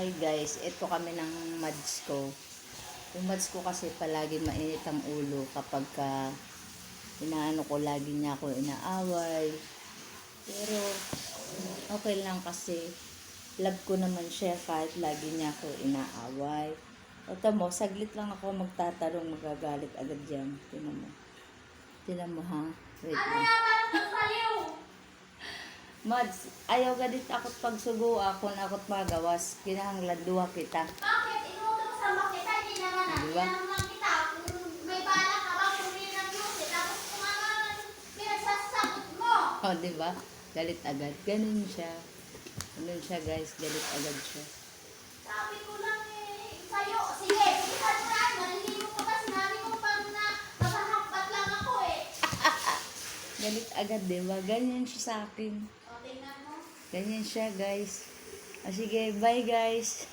Hi guys, ito kami ng mads ko. Yung mads ko kasi palagi mainit ang ulo kapag ka inaano ko, lagi niya ako inaaway. Pero okay lang kasi love ko naman siya kahit lagi niya ako inaaway. Ito mo, saglit lang ako magtatanong, magagalit agad yan. Tinan mo. Tinan mo ha. Wait lang. Mads, ayaw gadit akot pagsugo ako na akot magawas. Kinahanglan duha kita. Bakit? Inuto sa makita, hindi naman na. Di ba? Hindi naman kita. Kung may bala ka ba, pumili ng music. Tapos kung ano ang pinagsasagot mo. O, oh, di ba? Galit agad. Ganun siya. Ganun siya, guys. Galit agad siya. Sabi ko lang eh, sa'yo. Sige, mo na. Narinig mo pa ba? Sinabi mo pa na masahakbat lang ako eh. Galit agad, di ba? Ganyan siya sa akin. Ganyan siya, guys. O, sige, bye, guys.